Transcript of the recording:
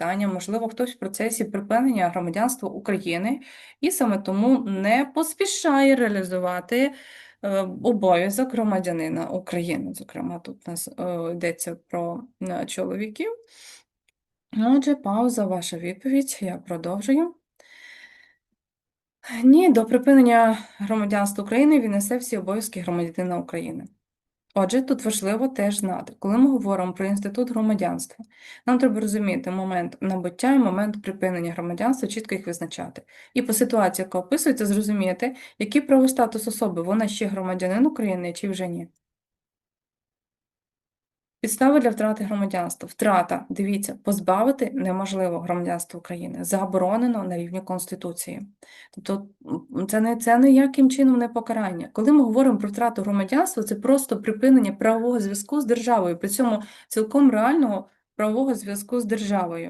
питання, можливо, хтось в процесі припинення громадянства України і саме тому не поспішає реалізувати е, обов'язок громадянина України. Зокрема, тут у нас е, йдеться про е, чоловіків. Отже, пауза, ваша відповідь. Я продовжую. Ні, до припинення громадянства України він несе всі обов'язки громадянина України. Отже, тут важливо теж знати, коли ми говоримо про інститут громадянства, нам треба розуміти момент набуття і момент припинення громадянства, чітко їх визначати. І по ситуації, яка описується, зрозуміти, який правостатус статус особи, вона ще громадянин України чи вже ні. Підстави для втрати громадянства. Втрата, дивіться, позбавити неможливо громадянства України. Заборонено на рівні Конституції. Тобто це не це ніяким чином не покарання. Коли ми говоримо про втрату громадянства, це просто припинення правового зв'язку з державою, при цьому цілком реального правового зв'язку з державою.